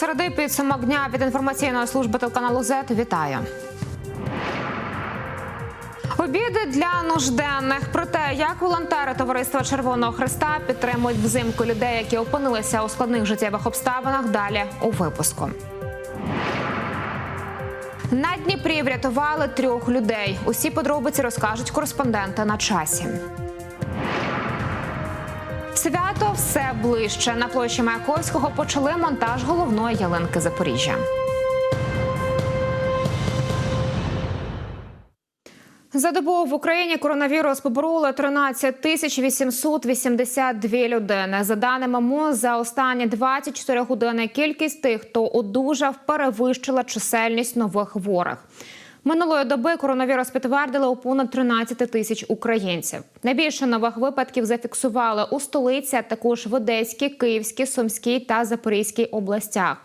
середи підсумок дня від інформаційної служби телеканалу ЗЕТ. Вітаю. Обіди для нужденних про те, як волонтери товариства Червоного Христа підтримують взимку людей, які опинилися у складних життєвих обставинах. Далі у випуску. На Дніпрі врятували трьох людей. Усі подробиці розкажуть кореспонденти на часі. Свято все ближче. На площі Маяковського почали монтаж головної ялинки Запоріжжя. За добу в Україні коронавірус побороли 13 тисяч 882 людини. За даними МОЗ, за останні 24 години кількість тих, хто одужав, перевищила чисельність нових хворих. Минулої доби коронавірус підтвердили у понад 13 тисяч українців. Найбільше нових випадків зафіксували у столиці, а також в Одеській, Київській, Сумській та Запорізькій областях.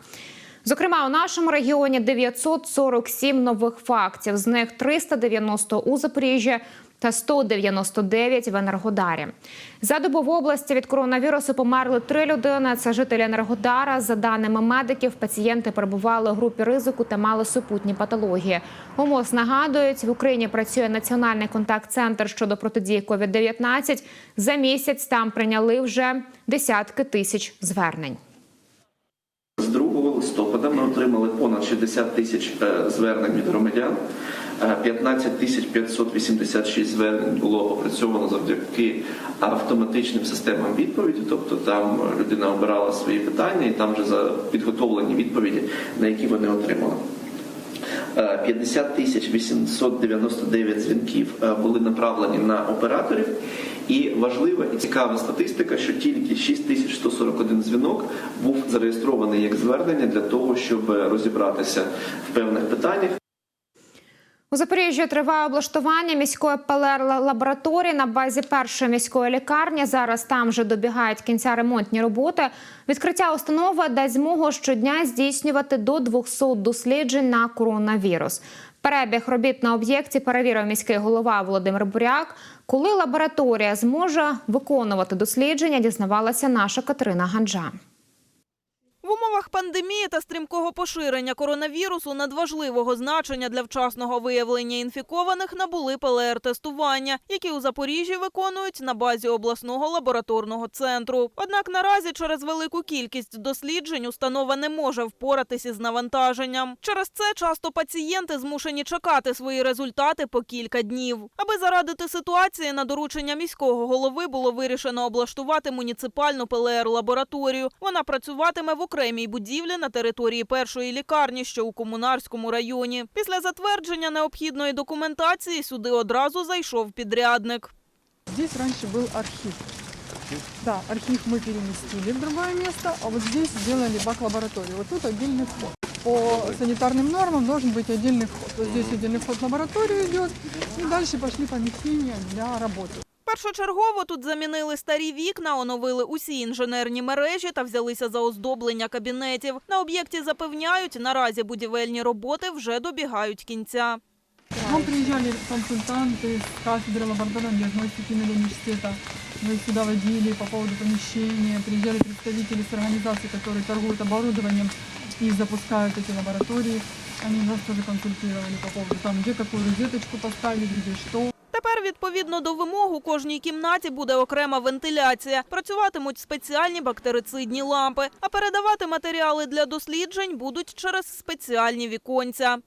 Зокрема, у нашому регіоні 947 нових фактів, з них 390 у Запоріжжі та 199 в Енергодарі. За добу в області від коронавірусу померли три людини. Це жителі Енергодара. За даними медиків, пацієнти перебували у групі ризику та мали супутні патології. У МОЗ нагадують, в Україні працює національний контакт-центр щодо протидії COVID-19. За місяць там прийняли вже десятки тисяч звернень. З 2 листопада ми отримали понад 60 тисяч е, звернень від громадян. Е, 15 тисяч 586 звернень було опрацьовано завдяки автоматичним системам відповіді. Тобто там людина обирала свої питання і там вже за підготовлені відповіді, на які вони отримали. Е, 50 тисяч 899 дзвінків е, були направлені на операторів. І важлива і цікава статистика, що тільки 6141 дзвінок був зареєстрований як звернення для того, щоб розібратися в певних питаннях. У Запоріжжі триває облаштування міської ПЛР-лабораторії на базі першої міської лікарні. Зараз там вже добігають кінця ремонтні роботи. Відкриття установи дасть змогу щодня здійснювати до 200 досліджень на коронавірус. Перебіг робіт на об'єкті перевірив міський голова Володимир Буряк. Коли лабораторія зможе виконувати дослідження, дізнавалася наша Катерина Ганджа. В умовах пандемії та стрімкого поширення коронавірусу надважливого значення для вчасного виявлення інфікованих набули ПЛР-тестування, які у Запоріжжі виконують на базі обласного лабораторного центру. Однак наразі через велику кількість досліджень установа не може впоратися із навантаженням. Через це часто пацієнти змушені чекати свої результати по кілька днів. Аби зарадити ситуації, на доручення міського голови було вирішено облаштувати муніципальну ПЛР-лабораторію. Вона працюватиме в окремій будівлі на території першої лікарні, що у комунарському районі. Після затвердження необхідної документації сюди одразу зайшов підрядник. Здесь раньше был архив. Да, архив мы переместили в другое место, а вот здесь сделали бак-лабораторию. Вот тут отдельный вход. По санитарным нормам должен быть отдельный вход. Вот здесь отдельный вход в лабораторию идет, и дальше пошли помещения для работы. Першочергово тут замінили старі вікна, оновили усі інженерні мережі та взялися за оздоблення кабінетів. На об'єкті запевняють, наразі будівельні роботи вже добігають кінця. К нам приезжали консультанты с кафедры лабораторной диагностики университета. Мы их сюда водили по поводу помещения. Приезжали представители с организаций, которые торгуют оборудованием и запускают эти лаборатории. Они нас тоже консультировали по поводу там, где какую розеточку поставить, где что. Тепер, відповідно до вимог, у кожній кімнаті буде окрема вентиляція. Працюватимуть спеціальні бактерицидні лампи, а передавати матеріали для досліджень будуть через спеціальні віконця.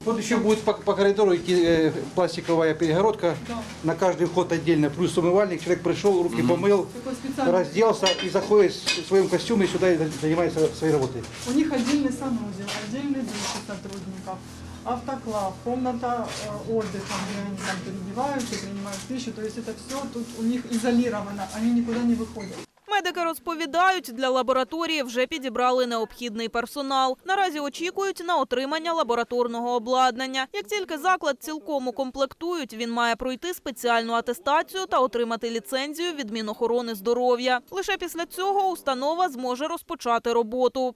Вот еще будет по, по коридору идти э, пластиковая перегородка. На каждый вход отдельно. Плюс умывальник. Человек пришел, руки помыл, Такой специальный. разделся и заходит в своем костюме сюда и занимается своей работой. У них отдельный санузел, отдельный душ у сотрудников, автоклав, комната э, отдыха, где они там переодеваются, принимают пищу. То есть это все тут у них изолировано, они никуда не выходят. Медики розповідають, для лабораторії вже підібрали необхідний персонал. Наразі очікують на отримання лабораторного обладнання. Як тільки заклад цілком укомплектують, він має пройти спеціальну атестацію та отримати ліцензію від Мінохорони здоров'я. Лише після цього установа зможе розпочати роботу.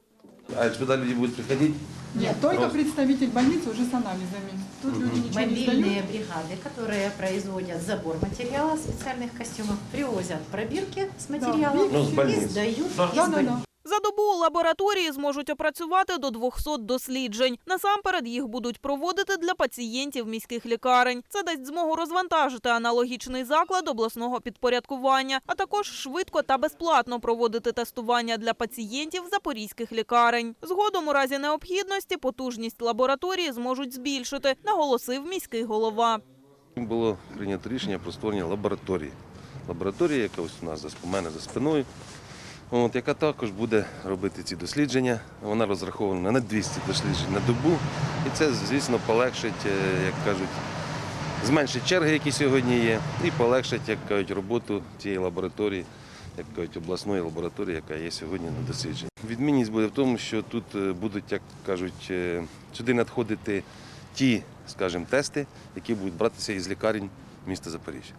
А сюда люди будут приходить? Нет, только представитель больницы уже с анализами. Тут люди ничего не сдают. Мобильные бригады, которые производят забор материала в специальных костюмах, привозят пробирки с материалом Ну, с и сдают Да, из да, да. За добу лабораторії зможуть опрацювати до 200 досліджень. Насамперед їх будуть проводити для пацієнтів міських лікарень. Це дасть змогу розвантажити аналогічний заклад обласного підпорядкування, а також швидко та безплатно проводити тестування для пацієнтів запорізьких лікарень. Згодом, у разі необхідності, потужність лабораторії зможуть збільшити, наголосив міський голова. Було прийнято рішення про створення лабораторії. Лабораторія, яка ось у нас у мене за спиною, от, яка також буде робити ці дослідження. Вона розрахована на 200 досліджень на добу. І це, звісно, полегшить, е, як кажуть, зменшить черги, які сьогодні є, і полегшить, як кажуть, роботу цієї лабораторії, як кажуть, обласної лабораторії, яка є сьогодні на дослідженні. Відмінність буде в тому, що тут е, будуть, як кажуть, е, сюди надходити ті, скажімо, тести, які будуть братися із лікарень міста Запоріжжя.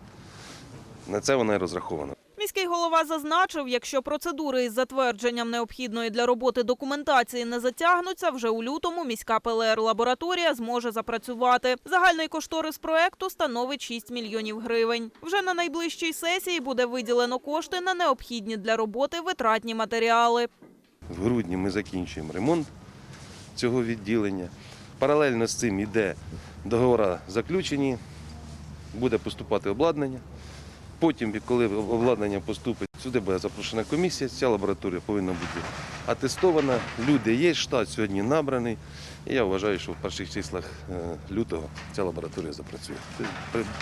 На це вона і розрахована. Міський голова зазначив, якщо процедури із затвердженням необхідної для роботи документації не затягнуться, вже у лютому міська ПЛР-лабораторія зможе запрацювати. Загальний кошторис проекту становить 6 мільйонів гривень. Вже на найближчій сесії буде виділено кошти на необхідні для роботи витратні матеріали. В грудні ми закінчуємо ремонт цього відділення. Паралельно з цим йде договори заключені, буде поступати обладнання. Потім, коли обладнання поступить, сюди буде запрошена комісія, ця лабораторія повинна бути атестована. Люди є, штат сьогодні набраний. І я вважаю, що в перших числах е, лютого ця лабораторія запрацює.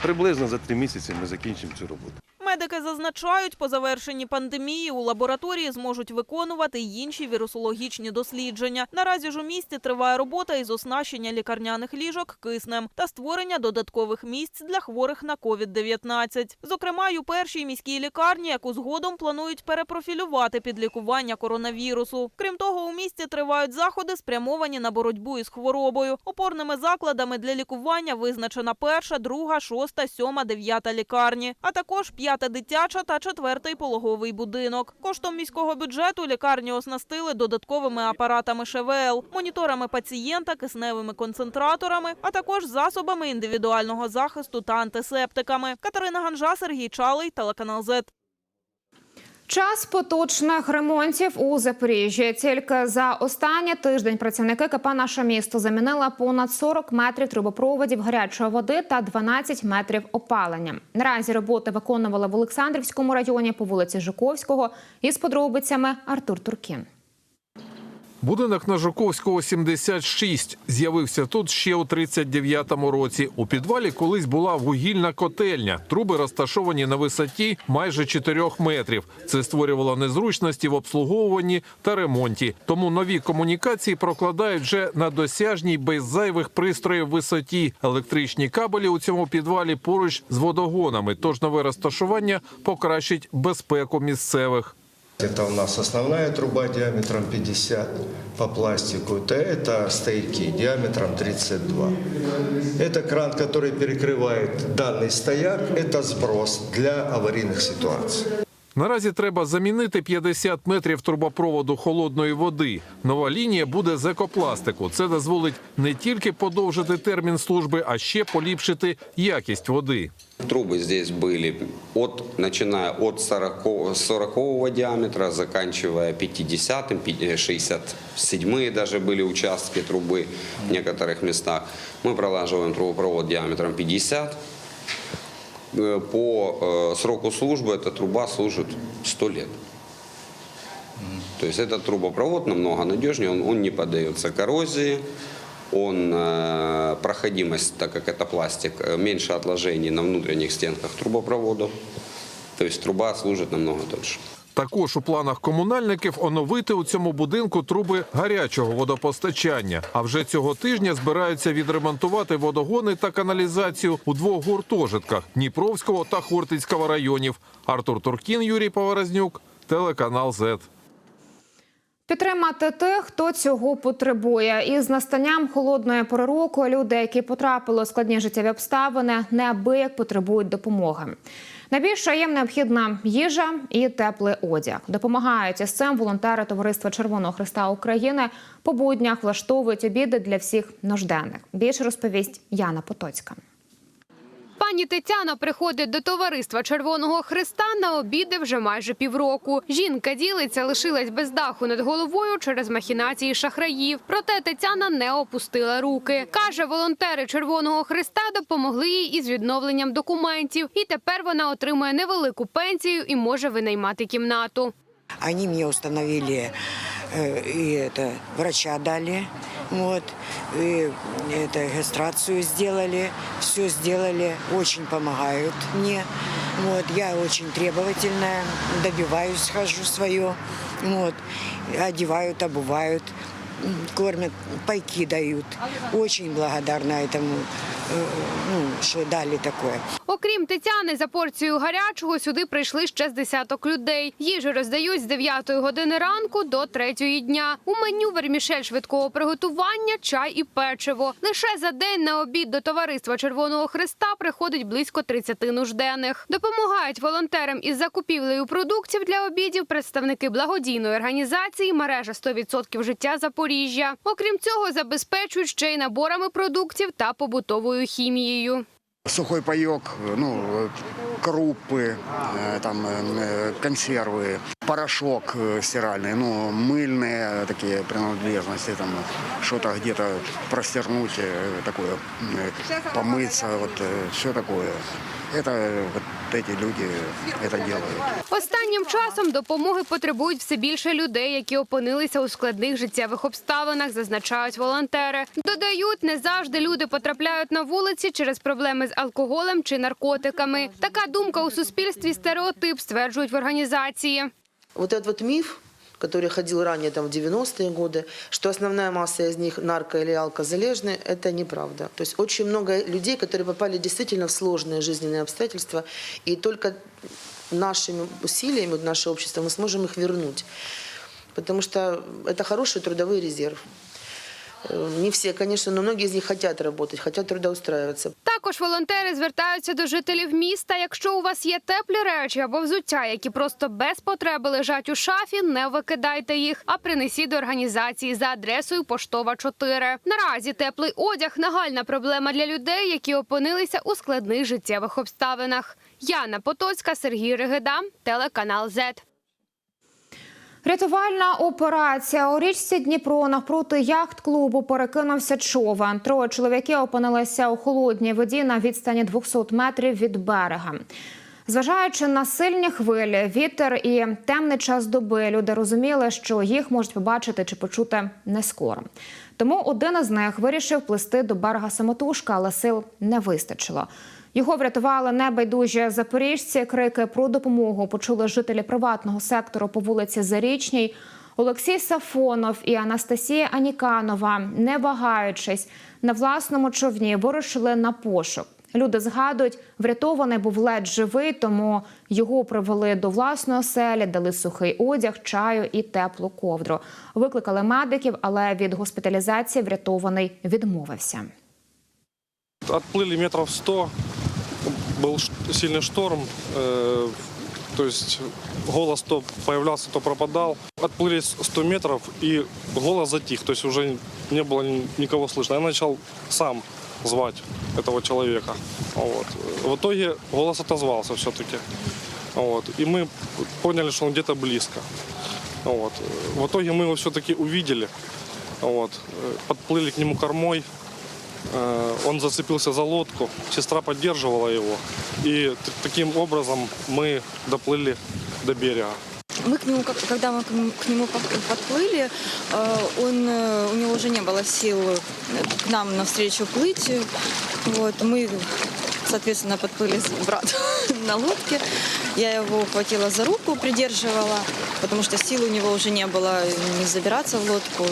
Приблизно за три місяці ми закінчимо цю роботу. Медики зазначають, по завершенні пандемії у лабораторії зможуть виконувати й інші вірусологічні дослідження. Наразі ж у місті триває робота із оснащення лікарняних ліжок киснем та створення додаткових місць для хворих на COVID-19. Зокрема, у першій міській лікарні, яку згодом планують перепрофілювати під лікування коронавірусу. Крім того, у місті тривають заходи, спрямовані на боротьбу із хворобою. Опорними закладами для лікування визначена перша, друга, шоста, сьома, дев'ята лікарні, а також п'ята дитяча та четвертий пологовий будинок. Коштом міського бюджету лікарні оснастили додатковими апаратами ШВЛ, моніторами пацієнта, кисневими концентраторами, а також засобами індивідуального захисту та антисептиками. Катерина Ганжа, Сергій Чалий, телеканал ЗЕТ. Час поточних ремонтів у Запоріжжі. Тільки за останній тиждень працівники КП «Наше місто» замінили понад 40 метрів трубопроводів гарячої води та 12 метрів опалення. Наразі роботи виконували в Олександрівському районі по вулиці Жуковського. Із подробицями Артур Туркін. Будинок на Жуковського 76 з'явився тут ще у 39-му році. У підвалі колись була вугільна котельня. Труби розташовані на висоті майже 4 метрів. Це створювало незручності в обслуговуванні та ремонті. Тому нові комунікації прокладають вже на досяжній без зайвих пристроїв висоті. Електричні кабелі у цьому підвалі поруч з водогонами. Тож нове розташування покращить безпеку місцевих. Это у нас основная труба диаметром 50 по пластику. Это, это стояки диаметром 32. Это кран, который перекрывает данный стояк. Это сброс для аварийных ситуаций. Наразі треба замінити 50 метрів трубопроводу холодної води. Нова лінія буде з екопластику. Це дозволить не тільки подовжити термін служби, а ще поліпшити якість води. Трубы здесь были от, начиная от 40, 40 диаметра, заканчивая 50-м, 67 даже были участки трубы в некоторых местах. Мы пролаживаем трубопровод диаметром 50. Э, По э, сроку службы эта труба служит 100 лет. То есть этот трубопровод намного надежнее, он, он не поддается коррозии, он, э, проходимость, так как это пластик, меньше отложений на внутренних стенках трубопроводов. То есть труба служит намного дольше. Також у планах комунальників оновити у цьому будинку труби гарячого водопостачання. А вже цього тижня збираються відремонтувати водогони та каналізацію у двох гуртожитках Дніпровського та Хортицького районів. Артур Туркін, Юрій Поворознюк, телеканал ЗЕТ. Підтримати тих, хто цього потребує. Із настанням холодної пори року люди, які потрапили у складні життєві обставини, неабияк потребують допомоги. Найбільше їм необхідна їжа і теплий одяг. Допомагають із цим волонтери Товариства Червоного Христа України по буднях влаштовують обіди для всіх нужденних. Більше розповість Яна Потоцька. Пані Тетяна приходить до товариства Червоного Христа на обіди вже майже півроку. Жінка ділиться, лишилась без даху над головою через махінації шахраїв. Проте Тетяна не опустила руки. Каже, волонтери Червоного Христа допомогли їй із відновленням документів. І тепер вона отримує невелику пенсію і може винаймати кімнату. Они мне установили э, и врача дали, вот, и это регистрацию сделали, все сделали, очень помогают мне. Вот, я очень требовательная, добиваюсь, хожу свое, вот, одевают, обувают, кормят, пайки дают. Очень благодарна этому, э, ну, что дали такое. Окрім Тетяни, за порцією гарячого сюди прийшли ще з десяток людей. Їжу роздають з 9 години ранку до 3 дня. У меню вермішель швидкого приготування, чай і печиво. Лише за день на обід до товариства Червоного Христа приходить близько 30 нужденних. Допомагають волонтерам із закупівлею продуктів для обідів представники благодійної організації мережа 100% життя Запоріжжя. Окрім цього, забезпечують ще й наборами продуктів та побутовою хімією. Сухой паек, ну, э, крупы, э, там, э, консервы, порошок э, стиральный, ну, мыльные такие принадлежности, там, что-то где-то простернуть, э, такое, э, помыться, вот, все такое. Это э, вот эти люди это делают. Останнім часом допомоги потребують все більше людей, які опинилися у складних життєвих обставинах, зазначають волонтери. Додають, не завжди люди потрапляють на вулиці через проблеми з алкоголем чи наркотиками. Така думка у суспільстві стереотип, стверджують в організації. Вот этот вот миф, который ходил ранее, там, в 90-е годы, что основная масса из них нарко- или алкозалежные, это неправда. То есть очень много людей, которые попали действительно в сложные жизненные обстоятельства, и только нашими усилиями, вот наше общество, мы сможем их вернуть. Потому что это хороший трудовой резерв. Э, Не все, конечно, но многие из них хотят работать, хотят трудоустраиваться. Також волонтери звертаються до жителів міста. Якщо у вас є теплі речі або взуття, які просто без потреби лежать у шафі, не викидайте їх, а принесіть до організації за адресою Поштова 4. Наразі теплий одяг нагальна проблема для людей, які опинилися у складних життєвих обставинах. Яна Потоцька, Сергій Ригида, телеканал ЗЕТ. Рятувальна операція у річці Дніпро навпроти яхт-клубу перекинувся човен. Троє чоловіків опинилися у холодній воді на відстані 200 метрів від берега. Зважаючи на сильні хвилі, вітер і темний час доби, люди розуміли, що їх можуть побачити чи почути не скоро. Тому один із них вирішив плисти до берега самотужка, але сил не вистачило. Його врятували небайдужі запоріжці. Крики про допомогу почули жителі приватного сектору по вулиці Зарічній. Олексій Сафонов і Анастасія Аніканова, не вагаючись, на власному човні вирушили на пошук. Люди згадують, врятований був ледь живий, тому його привели до власної оселі, дали сухий одяг, чаю і теплу ковдру. Викликали медиків, але від госпіталізації врятований відмовився. Отплыли метров 100, был ш- сильный шторм, э, то есть голос то появлялся, то пропадал. Отплыли с 100 метров и голос затих, то есть уже не было ни- никого слышно. Я начал сам звать этого человека. Вот. В итоге голос отозвался все-таки. Вот. И мы поняли, что он где-то близко. Вот. В итоге мы его все-таки увидели. Вот. Э, Подплыли к нему кормой. Э, Он зацепился за лодку, сестра поддерживала его. И таким образом мы доплыли до берега. Мы к нему, когда мы к нему- подплыли, э, он, э, у него уже не было сил к нам навстречу плыть. Вот, мы, соответственно, подплыли с братом на лодке. Я его ухватила за руку, придерживала, потому что сил у него уже не было не забираться в лодку.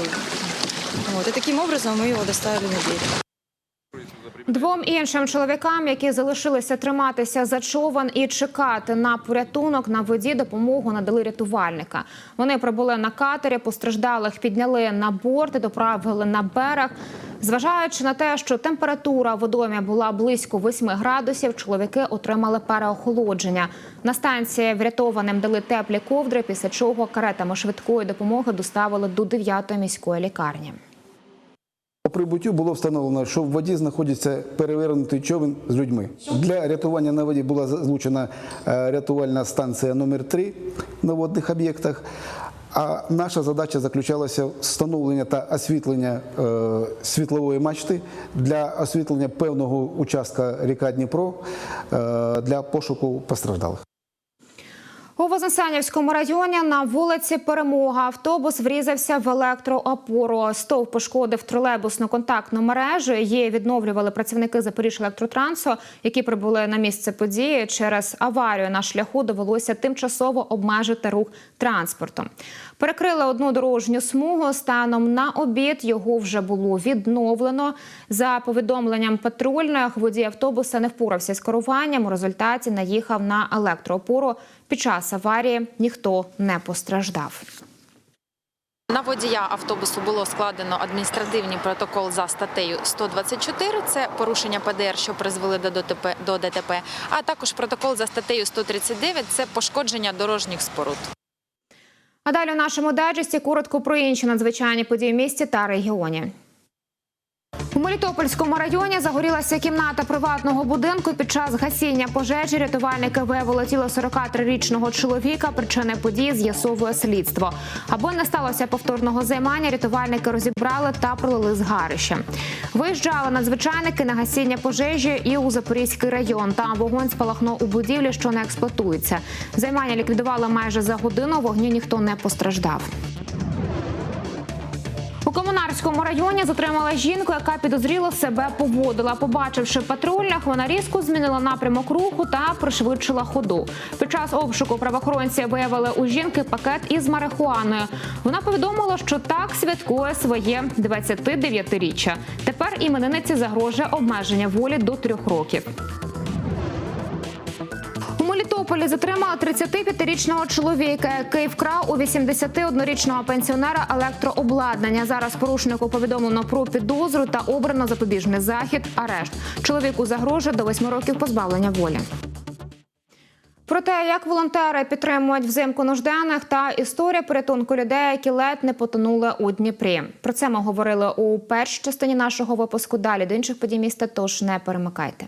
Вот, и таким образом мы его доставили на берег. Двом іншим чоловікам, які залишилися триматися за човен і чекати на порятунок на воді, допомогу надали рятувальника. Вони прибули на катері, постраждалих підняли на борт і доправили на берег. Зважаючи на те, що температура водомі була близько 8 градусів, чоловіки отримали переохолодження. На станції врятованим дали теплі ковдри, після чого каретами швидкої допомоги доставили до 9-ї міської лікарні. По прибуттю було встановлено, що в воді знаходиться перевернутий човен з людьми. Для рятування на воді була залучена е, рятувальна станція номер 3 на водних об'єктах. А наша задача заключалася встановлення та освітлення е, світлової мачти для освітлення певного участка ріка Дніпро е, для пошуку постраждалих. У Вознесенівському районі на вулиці Перемога автобус врізався в електроопору. Стовп пошкодив тролейбусну контактну мережу. Її відновлювали працівники Запоріжжя-електротрансу, які прибули на місце події. Через аварію на шляху довелося тимчасово обмежити рух транспорту. Перекрили одну дорожню смугу. Станом на обід його вже було відновлено. За повідомленням патрульних, водій автобуса не впорався з керуванням. У результаті наїхав на електроопору. Під час аварії ніхто не постраждав. На водія автобусу було складено адміністративний протокол за статтею 124. Це порушення ПДР, що призвели до ДТП, до ДТП, а також протокол за статтею 139 – це пошкодження дорожніх споруд. А далі у нашому дайджесті коротко про інші надзвичайні події в місті та регіоні. У Мелітопольському районі загорілася кімната приватного будинку. Під час гасіння пожежі рятувальники виявили тіло 43-річного чоловіка. Причини події з'ясовує слідство. Аби не сталося повторного займання, рятувальники розібрали та пролили згарище. Виїжджали надзвичайники на гасіння пожежі і у Запорізький район. Там вогонь спалахнув у будівлі, що не експлуатується. Займання ліквідували майже за годину. Вогню ніхто не постраждав. У районі затримала жінку, яка підозріло себе поводила. Побачивши патрульних, вона різко змінила напрямок руху та пришвидшила ходу. Під час обшуку правоохоронці виявили у жінки пакет із марихуаною. Вона повідомила, що так святкує своє 29-річчя. Тепер іменинниці загрожує обмеження волі до трьох років. Мелітополі затримали 35-річного чоловіка, який вкрав у 81-річного пенсіонера електрообладнання. Зараз порушнику повідомлено про підозру та обрано запобіжний захід. Арешт чоловіку загрожує до 8 років позбавлення волі. Про те, як волонтери підтримують взимку нужденних та історія порятунку людей, які ледь не потонули у Дніпрі. Про це ми говорили у першій частині нашого випуску. Далі до інших подій міста. Тож не перемикайте.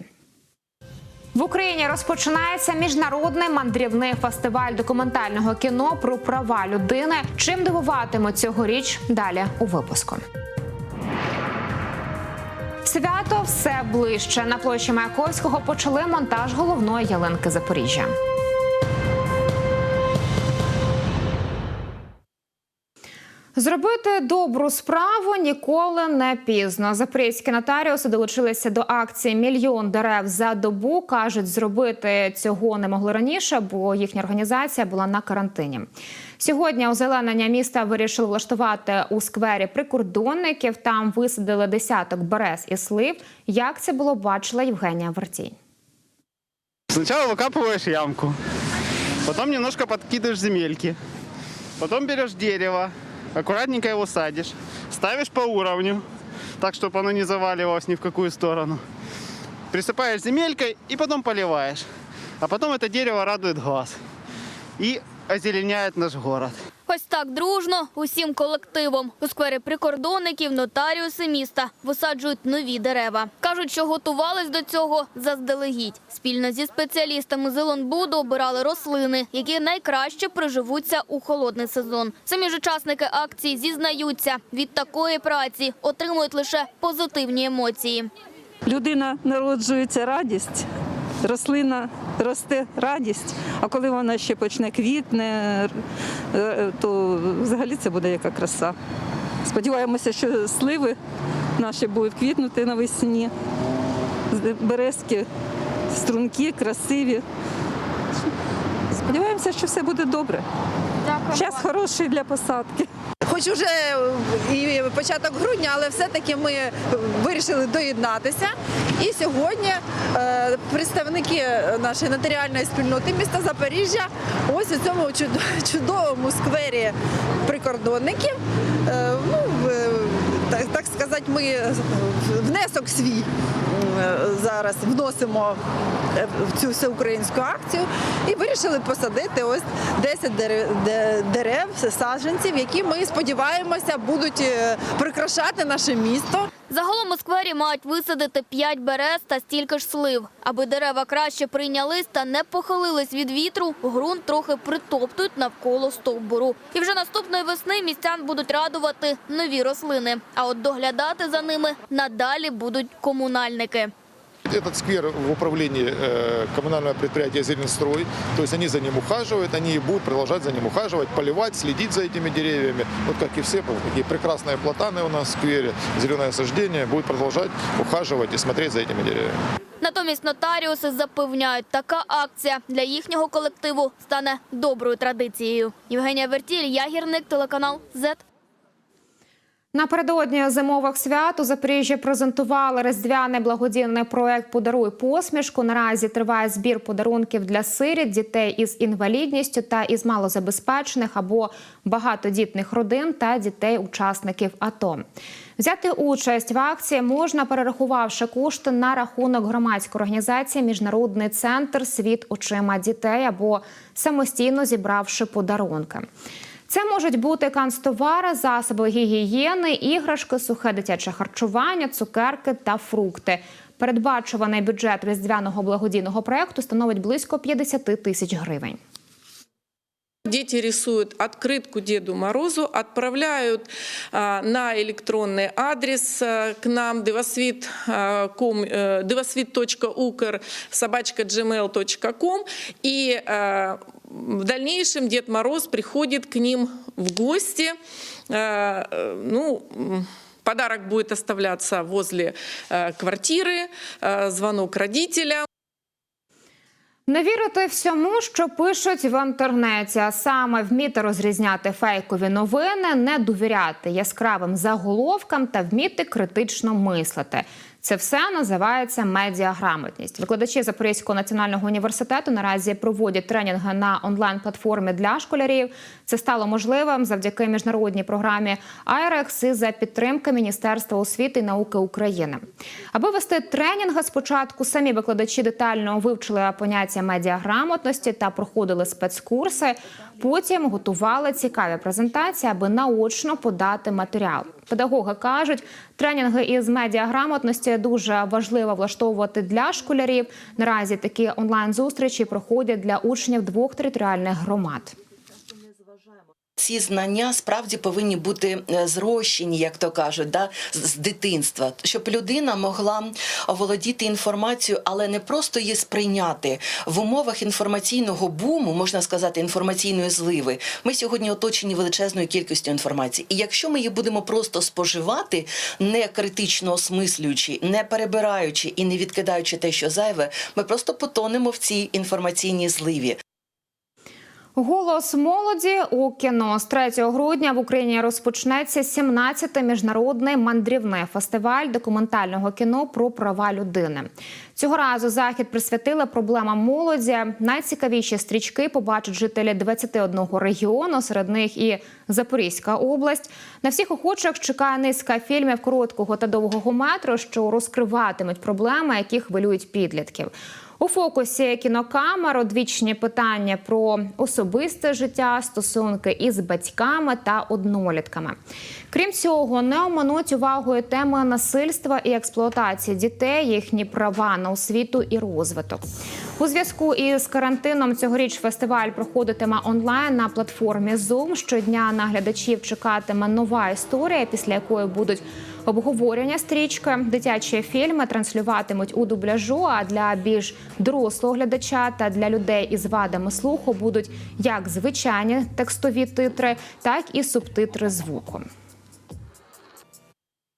В Україні розпочинається міжнародний мандрівний фестиваль документального кіно про права людини. Чим дивуватиме цьогоріч далі у випуску. Свято все ближче. На площі Маяковського почали монтаж головної ялинки Запоріжжя. Зробити добру справу ніколи не пізно. Запорізькі нотаріуси долучилися до акції Мільйон дерев за добу. кажуть, зробити цього не могли раніше, бо їхня організація була на карантині. Сьогодні озеленення міста вирішили влаштувати у сквері прикордонників. Там висадили десяток берез і слив. Як це було бачила Євгенія Вертій. Сначала выкапываешь ямку, потом немножко подкидываешь земельки, потом берешь дерево, Аккуратненько его садишь, ставишь по уровню, так, чтобы оно не заваливалось ни в какую сторону. Присыпаешь земелькой и потом поливаешь. А потом это дерево радует глаз и озеленяет наш город. Ось так дружно усім колективом. У сквері прикордонників нотаріуси міста висаджують нові дерева. Кажуть, що готувались до цього заздалегідь. Спільно зі спеціалістами Зеленбуду обирали рослини, які найкраще приживуться у холодний сезон. Самі ж учасники акції зізнаються, від такої праці отримують лише позитивні емоції. Людина народжується радість, рослина росте радість, а коли вона ще почне квітне, е, то взагалі це буде яка краса. Сподіваємося, що сливи наші будуть квітнути навесні. Березки струнки, красиві. Сподіваємося, що все буде добре. Час хороший для посадки. Хоч уже і початок грудня, але все-таки ми вирішили доєднатися. І сьогодні е, представники нашої нотаріальної спільноти міста Запоріжжя ось у цьому чуд- чудовому сквері прикордонників. е, ну, так, сказати, ми внесок свій е, зараз вносимо е, в цю всеукраїнську акцію і вирішили посадити ось 10 дерев, дерев, саджанців, які ми сподіваємося будуть е, прикрашати наше місто. Загалом у сквері мають висадити 5 берез та стільки ж слив. Аби дерева краще прийнялись та не похилились від вітру, ґрунт трохи притоптують навколо стовбуру. І вже наступної весни містян будуть радувати нові рослини. А от доглядати за ними надалі будуть комунальники. Этот сквер в управлении э, коммунального предприятия «Зеленстрой». То есть они за ним ухаживают, они и будут продолжать за ним ухаживать, поливать, следить за этими деревьями. Вот как и все, такие прекрасные платаны у нас в сквере, зеленое насаждение, будет продолжать ухаживать и смотреть за этими деревьями. Натомість нотаріуси запевняють, така акція для їхнього колективу стане доброю традицією. Євгенія Вертіль, Ягірник, телеканал ЗЕТ. Напередодні зимових свят у Запоріжжі презентували різдвяний благодійний проект Подаруй посмішку. Наразі триває збір подарунків для сиріт, дітей із інвалідністю та із малозабезпечених або багатодітних родин та дітей-учасників АТО. Взяти участь в акції можна, перерахувавши кошти на рахунок громадської організації Міжнародний центр Світ очима дітей або самостійно зібравши подарунки. Це можуть бути канцтовари, засоби гігієни, іграшки, сухе дитяче харчування, цукерки та фрукти. Передбачуваний бюджет різдвяного благодійного проекту становить близько 50 тисяч гривень. Дети рисуют открытку Деду Морозу, отправляют а, на электронный адрес а, к нам devasvit.com, э, devasvit.ukr собачка gmail.com и а, в дальнейшем Дед Мороз приходит к ним в гости. А, э, Ну, Подарок будет оставляться возле э, квартиры, э, звонок родителям. Не вірити всьому, що пишуть в інтернеті, а саме вміти розрізняти фейкові новини, не довіряти яскравим заголовкам та вміти критично мислити. Це все називається медіаграмотність. Викладачі Запорізького національного університету наразі проводять тренінги на онлайн-платформі для школярів. Це стало можливим завдяки міжнародній програмі IREX і за підтримки Міністерства освіти і науки України. Аби вести тренінги, спочатку самі викладачі детально вивчили поняття медіаграмотності та проходили спецкурси. Потім готували цікаві презентації, аби наочно подати матеріал. Педагоги кажуть, тренінги із медіаграмотності дуже важливо влаштовувати для школярів. Наразі такі онлайн-зустрічі проходять для учнів двох територіальних громад. Ці знання справді повинні бути е, зрощені, як то кажуть, да, з дитинства, щоб людина могла оволодіти інформацією, але не просто її сприйняти в умовах інформаційного буму, можна сказати, інформаційної зливи. Ми сьогодні оточені величезною кількістю інформації. І якщо ми її будемо просто споживати, не критично осмислюючи, не перебираючи і не відкидаючи те, що зайве, ми просто потонемо в цій інформаційній зливі. Голос молоді у кіно з 3 грудня в Україні розпочнеться 17-й міжнародний мандрівний фестиваль документального кіно про права людини. Цього разу захід присвятили проблемам молоді. Найцікавіші стрічки побачать жителі 21 регіону, серед них і Запорізька область. На всіх охочих чекає низка фільмів короткого та довгого метру, що розкриватимуть проблеми, які хвилюють підлітків. У фокусі кінокамер одвічні питання про особисте життя, стосунки із батьками та однолітками. Крім цього, не оминуть увагою теми насильства і експлуатації дітей, їхні права освіту і розвиток. У зв'язку із карантином цьогоріч фестиваль проходитиме онлайн на платформі Zoom. Щодня на глядачів чекатиме нова історія, після якої будуть обговорення стрічки. Дитячі фільми транслюватимуть у дубляжу. А для більш дорослого глядача та для людей із вадами слуху будуть як звичайні текстові титри, так і субтитри звуку.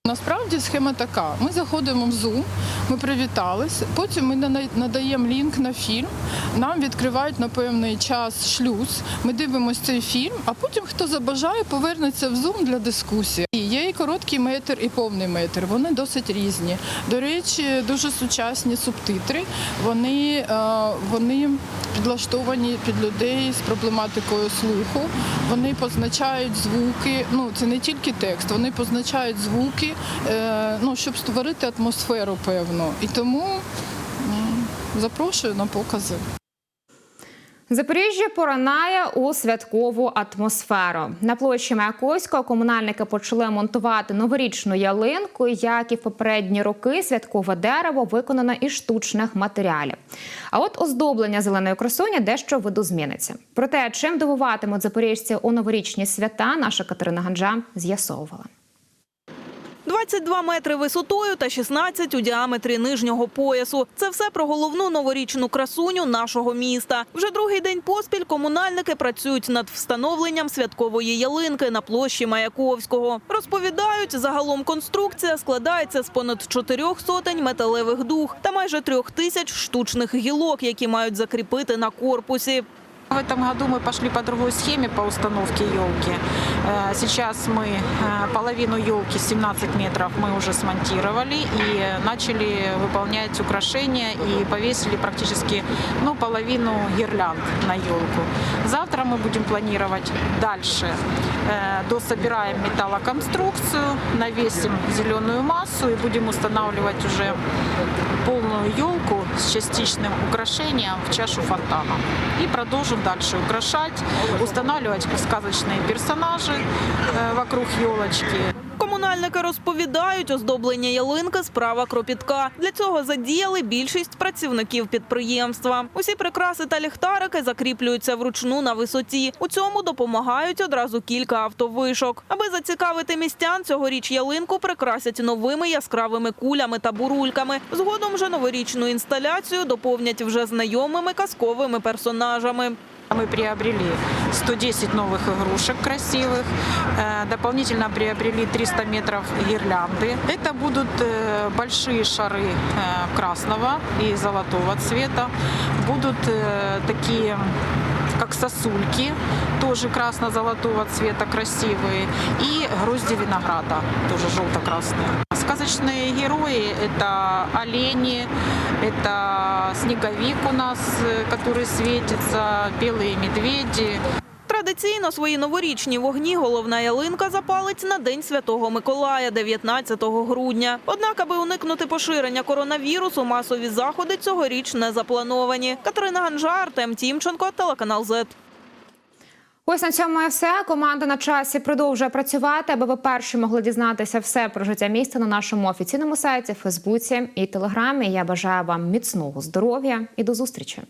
Насправді схема така: ми заходимо в Zoom, ми привітались, потім ми надаємо лінк на фільм. Нам відкривають на певний час шлюз. Ми дивимося цей фільм, а потім, хто забажає, повернеться в Zoom для дискусії. Є і короткий метр, і повний метр. Вони досить різні. До речі, дуже сучасні субтитри. Вони, е, вони підлаштовані під людей з проблематикою слуху. Вони позначають звуки. Ну це не тільки текст, вони позначають звуки, е, ну щоб створити атмосферу певну. І тому запрошую на покази. Запоріжжя поринає у святкову атмосферу. На площі Маяковського комунальники почали монтувати новорічну ялинку. Як і в попередні роки, святкове дерево виконано із штучних матеріалів. А от оздоблення зеленої красуні дещо видозміниться. Про те, чим дивуватимуть запоріжці у новорічні свята, наша Катерина Ганджа з'ясовувала. 22 метри висотою та 16 у діаметрі нижнього поясу. Це все про головну новорічну красуню нашого міста. Вже другий день поспіль комунальники працюють над встановленням святкової ялинки на площі Маяковського. Розповідають, загалом конструкція складається з понад чотирьох сотень металевих дух та майже трьох тисяч штучних гілок, які мають закріпити на корпусі. В этом году мы пошли по другой схеме по установке елки. Э, Сейчас мы э, половину елки 17 метров мы уже смонтировали и начали выполнять украшения и повесили практически ну, половину гирлянд на елку. Завтра мы будем планировать дальше. Э, Дособираем металлоконструкцию, навесим зеленую массу и будем устанавливать уже полную елку с частичным украшением в чашу фонтана. И продолжим дальше украшать, устанавливать сказочные персонажи э, вокруг елочки. Комунальники розповідають, оздоблення ялинки – справа кропітка. Для цього задіяли більшість працівників підприємства. Усі прикраси та ліхтарики закріплюються вручну на висоті. У цьому допомагають одразу кілька автовишок. Аби зацікавити містян, цьогоріч ялинку прикрасять новими яскравими кулями та бурульками. Згодом же новорічну інсталяцію доповнять вже знайомими казковими персонажами. Мы приобрели 110 новых игрушек красивых, э, дополнительно приобрели 300 метров гирлянды. Это будут э, большие шары э, красного и золотого цвета, будут э, такие как сосульки, тоже красно-золотого цвета, красивые, и грозди винограда, тоже желто-красные. Сказочные герои – это олени, это снеговик у нас, э, который светится, белые медведи. Традиційно свої новорічні вогні головна ялинка запалить на День Святого Миколая 19 грудня. Однак, аби уникнути поширення коронавірусу, масові заходи цьогоріч не заплановані. Катерина Ганжа, Артем Тімченко, телеканал ЗЕТ. Ось на цьому і все. Команда на часі продовжує працювати, аби ви перші могли дізнатися все про життя міста на нашому офіційному сайті, Фейсбуці і Телеграмі. Я бажаю вам міцного здоров'я і до зустрічі.